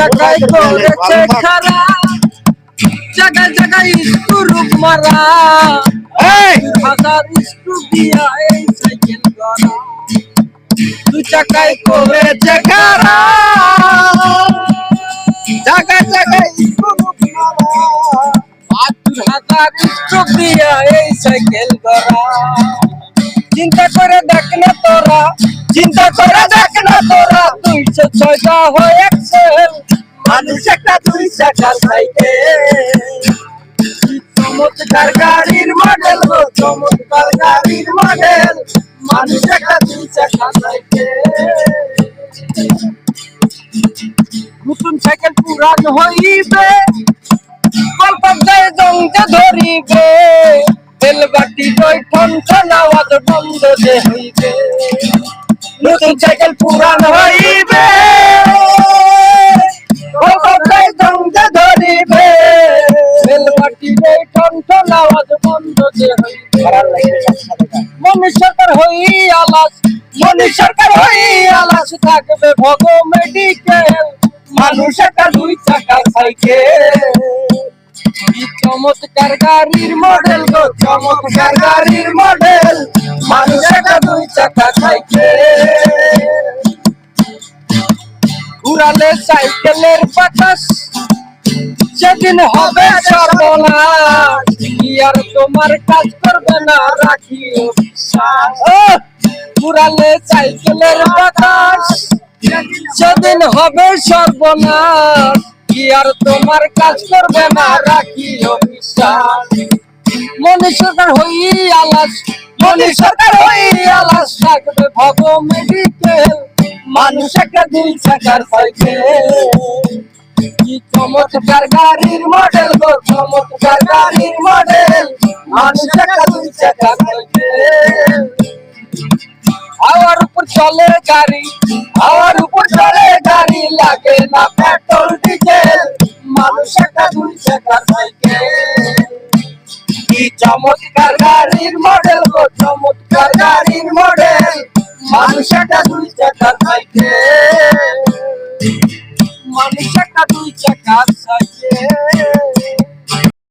চাকায় করেছে খারা। জায়গায় জায়গায় স্ক্রু মারা। হাজার স্ক্রু দিয়া এই সাইকেল গড়া দুই চাকায় করেছে খারা। জায়গায় জায়গায় হাজার স্ট্রোক দিয়া এই সাইকেল গড়া চিন্তা করে দেখ না তোরা। চিন্তা করে দেখ না তোরা। দুইশো ছয়টা হয় এক্সেল মানুষ একটা দুই চাকার সাইকেল চমৎকার গাড়ির মডেল চমৎকার গাড়ির মডেল মানুষ একটা দুই চাকা সাইকেল নতুন সাইকেল পুরান হইবে গল্প যায় জংতে ধরিবে। তেলবাটি কই ঠন ঠন আওয়াজ বন্ধ যে হইবে। নতুন সাইকেল পুরান হইবে মনি সরকার হই আলাস, মনি সরকার হই আলাস থাকবে ভগ মেডিকেল মানুষ একটা দুই চাকা সাইকেল। চমৎকার গাড়ির মডেল গো, চমৎকার গাড়ির মডেল মানুষ একটা দুই চাকা সাইকেল। ঘুরালে সাইকেলের বাতাস সেদিন হবে সর্বনাশ আর তোমার কাজ করবে না রাখি ঘুরালে সাইকেলের বাতাস সেদিন হবে সর্বনাশ কি আর তোমার কাজ করবে না রাখি বিশ্বাস। মনে সরকার হই আলাস মনে সরকার হই আলাস থাকবে ভগ মেডিকেল মানুষ একটা দুই চাকার সাইকেল চমৎকার গাড়ির মডেল গো, চমৎকার গাড়ির মডেল মানুষ একটা, দুই সাইকেল হাওয়ার উপর চলে গাড়ি, হাওয়ার উপর চলে গাড়ি লাগে না পেট্রোল, ডিজেল। মানুষ একটা, দুই চাকার সাইকেল কি চমৎকার গাড়ির মডেল গো, চমৎকার গাড়ির মডেল মানুষ একটা, দুই চাকার সাইকেল দুই চাকার সাইকেল